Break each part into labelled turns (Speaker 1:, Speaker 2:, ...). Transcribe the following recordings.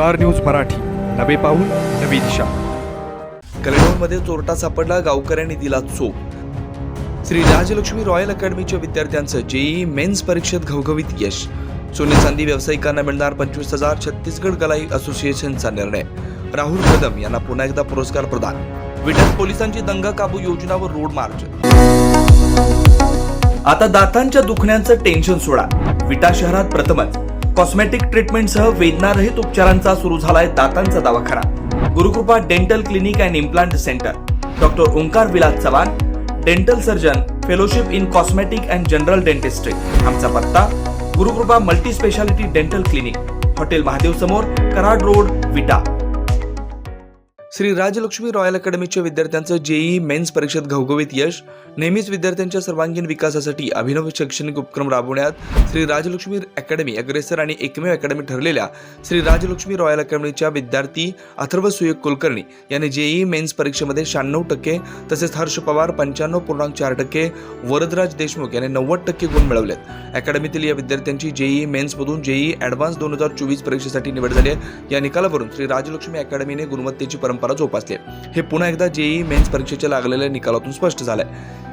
Speaker 1: Star news Marathi. नवे पाऊल नवी दिशा.
Speaker 2: कलेडोनमध्ये चोरटा सापडला गावकऱ्यांनी दिला चोप. श्री राजलक्ष्मी रॉयल अकॅडमीच्या विद्यार्थ्यांचं जेई मेन्स परीक्षेत घवघवीत यश. सोने चांदी व्यावसायिकांना मिळणार पंचवीस हजार छत्तीसगड कलाई असोसिएशनचा निर्णय. राहुल कदम यांना पुन्हा एकदा पुरस्कार प्रदान. विट्यात पोलिसांची दंगा काबू योजना व रोड मार्च. आता दातांच्या दुखण्याचं टेन्शन सोडा. विटा शहरात प्रथमच. कॉस्मेटिक ट्रीटमेंटसह वेदनारहित उपचारांचा सुरू झालाय दातांचा दवाखाना. Gurukrupa dental clinic and implant centre doctor Omkar Vilas Chavan dental surgeon fellowship in cosmetic and general dentistry आमचा पत्ता Gurukrupa multi speciality dental clinic hotel Mahadev समोर कराड रोड विटा. श्री राजलक्ष्मी रॉयल अकॅडमीच्या विद्यार्थ्यांचं जेई मेन्स परीक्षेत घवघवीत यश नेहमीच विद्यार्थ्यांच्या सर्वांगीण विकासासाठी अभिनव शैक्षणिक उपक्रम राबवण्यात श्री राजलक्ष्मी अकॅडमी अग्रेसर आणि एकमेव अकॅडमी ठरलेल्या श्री राजलक्ष्मी रॉयल अकॅडमीच्या विद्यार्थी अथर्व सुयोग कुलकर्णी यांनी जेई मेन्स परीक्षेमध्ये शहाण्णव टक्के तसेच हर्ष पवार पंच्याण्णव पूर्णांक चार टक्के वरदराज देशमुख यांनी नव्वद टक्के गुण मिळवलेत. अकॅडमीतील या विद्यार्थ्यांची जेई मेन्समधून जेई ॲडव्हान्स दोन हजार चोवीस परीक्षेसाठी निवड झाली आहे. या निकालावरून श्री राजलक्ष्मी अकॅडमीने गुणवत्तेची परंपरा जोपासली हे पुन्हा एकदा जेई मेन्स परीक्षेच्या लागलेल्या निकालातून स्पष्ट झालंय.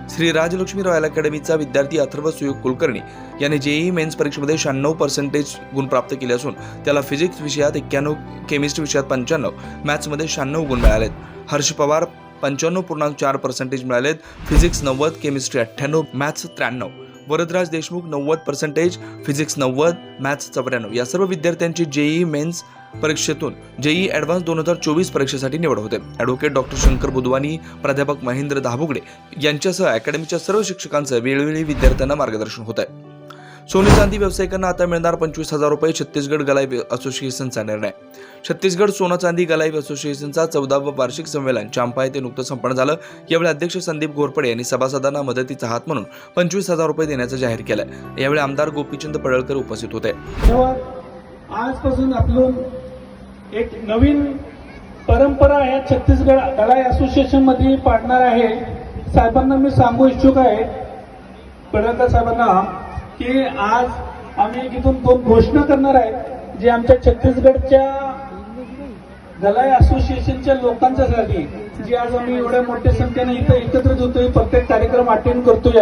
Speaker 2: श्री राजलक्ष्मी रॉयल अकॅडमीचा विद्यार्थी अथर्व सुयोग कुलकर्णी याने जेई मेन्स परीक्षेमध्ये शहाण्णव पर्सेंटेज गुण प्राप्त केले असून त्याला फिजिक्स विषयात एक्क्याण्णव केमिस्ट्री विषयात पंच्याण्णव मॅथ्समध्ये शहाण्णव गुण मिळालेत. हर्ष पवार पंच्याण्णव पूर्णांक चार पर्सेंटेज मिळालेत. फिजिक्स नव्वद केमिस्ट्री अठ्ठ्याण्णव मॅथ्स त्र्याण्णव. वरदराज देशमुख नव्वद पर्सेंटेज फिजिक्स नव्वद मॅथ्स चौऱ्याण्णव. या सर्व विद्यार्थ्यांची जेई मेन्स परीक्षेतून. जेई ॲडव्हान्स दोन हजार चोवीस परीक्षेसाठी निवड होते. ॲडव्होकेट डॉक्टर शंकर बुधवानी प्राध्यापक महेंद्र दाभुगडे यांच्यासह अकॅडमीच्या सर्व शिक्षकांचं वेळोवेळी विद्यार्थ्यांना मार्गदर्शन होत आहे सोने चांदी व्यावसायिकांना आता मिळणार पंचवीस हजार रुपये छत्तीसगड गलाई असोसिएशनचा निर्णय. छत्तीसगड सोनं चांदी गलाई असोसिएशनचा चौदावं वार्षिक संमेलन चांपा येथे नुकतं संपन्न झालं. यावेळी अध्यक्ष संदीप घोरपडे यांनी सभासदांना मदतीचा हात म्हणून पंचवीस हजार रुपये देण्याचं जाहीर केलं यावेळी आमदार गोपीचंद पडळकर उपस्थित होते.
Speaker 3: आजपासून आपलं एक नवीन परंपरा या छत्तीसगड दलाई असोसिएशनमध्ये पाडणार आहे. साहेबांना मी सांगू इच्छुक आहे पडळकर साहेबांना की आज आम्ही तिथून दोन घोषणा करणार आहे जे आमच्या छत्तीसगडच्या दलाई असोसिएशनच्या लोकांच्यासाठी जे आज आम्ही एवढ्या मोठ्या संख्येने इथं एकत्रित होतोय प्रत्येक कार्यक्रम अटेंड करतोय.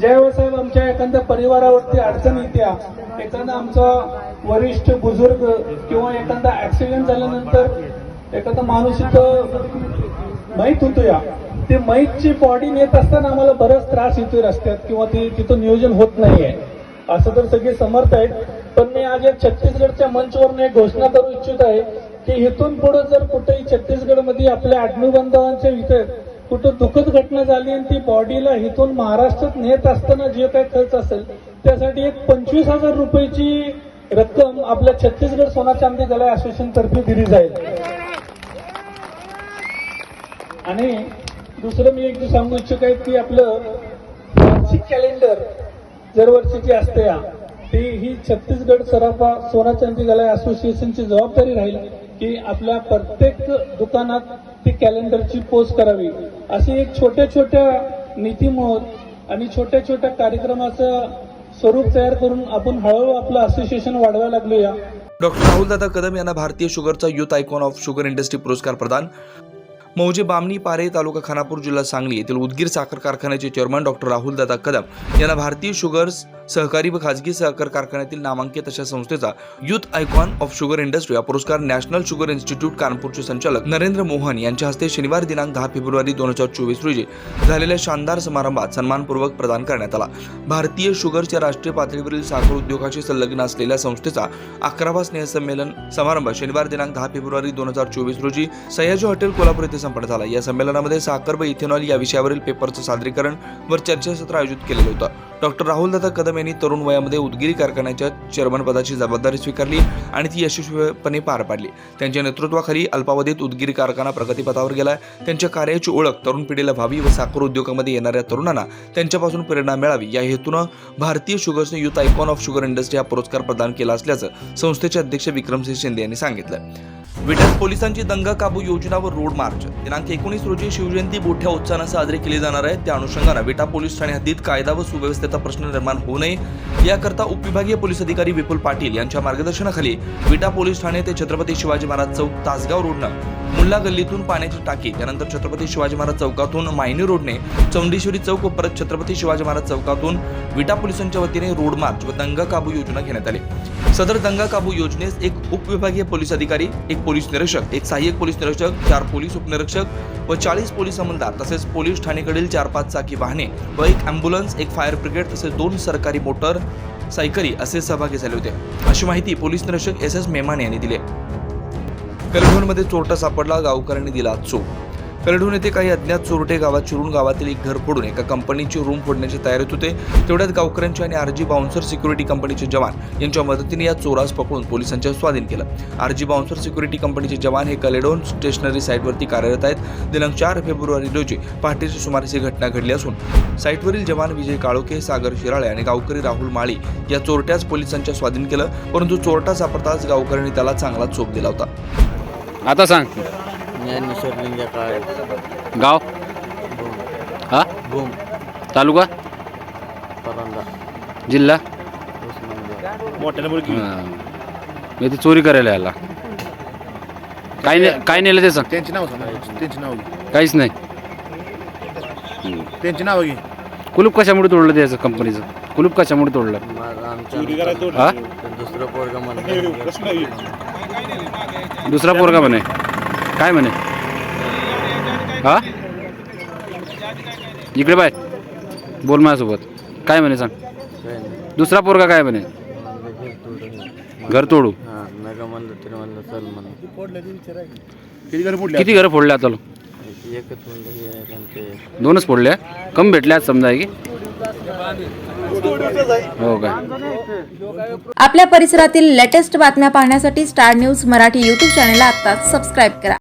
Speaker 3: ज्यावेळेस हो साहेब आमच्या एखाद्या परिवारावरती अडचण येत्या एखादा आमचा वरिष्ठ बुजुर्ग किंवा एखादा ऍक्सिडेंट झाल्यानंतर एखादा माणूस इथं माहीत होतो या. ते माहीतची बॉडी नेत असताना आम्हाला बराच त्रास येतोय रस्त्यात किंवा ते तिथं नियोजन होत नाहीये. असं तर सगळे समर्थ आहेत. पण मी आज या छत्तीसगडच्या मंचवरून एक घोषणा करू इच्छित आहे की इथून पुढे जर कुठेही छत्तीसगडमध्ये आपल्या आडमी बांधवांच्या इथे कुठं दुःखद घटना झाली आणि ती बॉडीला इथून महाराष्ट्रात नेत असताना जे काही खर्च असेल त्यासाठी एक पंचवीस हजार रुपयाची रक्कम आपल्या छत्तीसगड सोना चांदी गला असोसिएशन तर्फे दिली जाईल. आणि दुसरं मी एक सांगू इच्छित आहे की आपलं वार्षिक कॅलेंडर दरवर्षीची असते या ती ही छत्तीसगड सराफा सोना चांदी गला असोसिएशनची जबाबदारी राहील की आपल्या प्रत्येक दुकानात ती कॅलेंडरची पोस्ट करावी. अशी एक छोट्या छोट्या नीतीमुळे आणि छोट्या छोट्या कार्यक्रमाचं स्वरूप तयार करून आपण हळूहळू आपलं असोसिएशन वाढवायला लागलो या
Speaker 2: डॉक्टर राहुलदादा कदम यांना भारतीय शुगरचा youth icon of sugar industry पुरस्कार प्रदान. मौजे बामणी पारे तालुका खानापूर जिल्हा सांगली येथील उदगीर साखर कारखान्याचे चेअरमन डॉक्टर राहुलदादा कदम यांना भारतीय शुगर्स सहकारी व खाजगी साखर कारखान्यातील नामांकित अशा संस्थेचा youth icon of sugar industry हा पुरस्कार नॅशनल शुगर इन्स्टिट्यूट कानपूरचे संचालक नरेंद्र मोहन यांच्या हस्ते शनिवार दिनांक दहा फेब्रुवारी दोन हजार चोवीस रोजी झालेल्या शानदार समारंभात सन्मानपूर्वक प्रदान करण्यात आला. भारतीय शुगरच्या राष्ट्रीय पातळीवरील साखर उद्योगाशी संलग्न असलेल्या संस्थेचा अकरावा स्नेहसंमेलन समारंभ शनिवार दिनांक दहा फेब्रुवारी दोन हजार चोवीस रोजी सयाजी हॉटेल कोल्हापूर येथे संपन्न झाला. या संमेलनामध्ये साखर व इथेनॉल या विषयावरील पेपरचं सादरीकरण व चर्चासत्र आयोजित केलेलं होतं. डॉक्टर राहुलदादा कदम यांनी तरुण वयामध्ये उदगीरी कारखान्याच्या चेअरमन पदाची जबाबदारी स्वीकारली आणि ती यशस्वीपणे पार पाडली. त्यांच्या नेतृत्वाखाली अल्पावधीत उदगीर कारखाना प्रगतीपथावर गेला त्यांच्या कार्याची ओळख तरुण पिढीला व्हावी व साखर उद्योगामध्ये येणाऱ्या तरुणांना त्यांच्यापासून प्रेरणा मिळावी. या हेतूनं Bharatiya शुगर्सने youth icon of sugar industry हा पुरस्कार प्रदान केला असल्याचं संस्थेचे अध्यक्ष विक्रमसिंह शिंदे यांनी सांगितलं. विट्यात पोलिसांची दंगा काबू योजना व रोड मार्च दिनांक एकोणीस रोजी शिवजयंती मोठ्या उत्साहानं साजरी केली जाणार आहे. त्या अनुषंगानं विटा पोलीस ठाणे हद्दीत कायदा व सुव्यवस्थेचा प्रश्न निर्माण होऊ नये. याकरता उपविभागीय पोलीस अधिकारी विपुल पाटील यांच्या मार्गदर्शनाखाली विटा पोलीस ठाणे ते छत्रपती शिवाजी महाराज चौक तासगाव रोडनं मुल्ला गल्लीतून पाण्याची टाकी त्यानंतर छत्रपती शिवाजी महाराज चौकातून मायनी रोडने चौंडेश्वरी चौक व परत छत्रपती शिवाजी महाराज चौकातून विटा पोलिसांच्या वतीने रोड मार्च व दंग काबू योजना घेण्यात आली. सदर दंगा काबू योजनेस एक उपविभागीय पोलीस अधिकारी एक पोलीस निरीक्षक एक सहाय्यक पोलीस निरीक्षक चार पोलीस उपनिरीक्षक व चाळीस पोलीस अंमलदार तसेच पोलीस ठाणेकडील चार पाच चाकी वाहने व एक अँब्युलन्स एक फायर ब्रिगेड तसेच दोन सरकारी मोटर सायकली असे सहभागी झाले होते. अशी माहिती पोलीस निरीक्षक एस एस मेमान यांनी दिली कलभोनमध्ये चोरटा सापडला गावकऱ्यांनी दिला चोप कलढोण येथे काही अज्ञात चोरटे गावात चिरून गावातील एक घर फोडून एका कंपनीची रूम फोडण्याची तयारीत होते तेवढ्यात गावकऱ्यांचे आणि आरजी बाउन्सर सिक्युरिटी कंपनीचे जवान यांच्या मदतीने या चोरास पकडून पोलिसांच्या स्वाधीन केलं. आरजी बाउन्सर सिक्युरिटी कंपनीचे जवान हे कलेडोन स्टेशनरी साईटवरती कार्यरत आहेत. दिनांक चार फेब्रुवारी रोजी पहाटेच्या सुमारास ही घटना घडली असून साईटवरील जवान विजय काळोखे सागर शिराळे आणि गावकरी राहुल माळी या चोरट्याच पोलिसांच्या स्वाधीन केलं परंतु चोरटा सापडताच गावकऱ्यांनी त्याला चांगला चोप दिला होता.
Speaker 4: आता सांग.
Speaker 5: ज्ञानेश्वर लिंग काळे.
Speaker 4: गाव? हा?
Speaker 5: भूम.
Speaker 4: तालुका?
Speaker 5: परंदा
Speaker 4: जिल्हा?
Speaker 5: उस्मानाबाद.
Speaker 4: हां. मी ते चोरी करायला यायला काय ने काय नेलं ते सांग
Speaker 6: त्यांची नाव सांग. त्यांची नाव घे.
Speaker 4: काहीच नाही.
Speaker 6: त्यांची नाव घे.
Speaker 4: कुलूप कशामुळे तोडलं त्याचं कंपनीचं? कुलूप कशामुळे तोडलं?
Speaker 5: आमच्या
Speaker 4: हा?
Speaker 5: दुसरं पोरग म्हणलं
Speaker 4: दुसरा पोरगा म्हणे. काय म्हणे? हा? इकडे बाय. बोल माझ्यासोबत. काय म्हणे सांग? दुसरा पोरगा काय म्हणे?
Speaker 5: म्हणलं घर
Speaker 4: तोडू.
Speaker 5: हां
Speaker 6: किती घर पुढले
Speaker 4: किती घरं फोडले आता? दोनच फोडले कम भेटले आज समजा की. हो काय?
Speaker 7: आपल्या परिसरातील लेटेस्ट बातम्या पाहण्यासाठी स्टार न्यूज मराठी यूट्यूब चॅनलला आत्ताच सबस्क्राईब करा.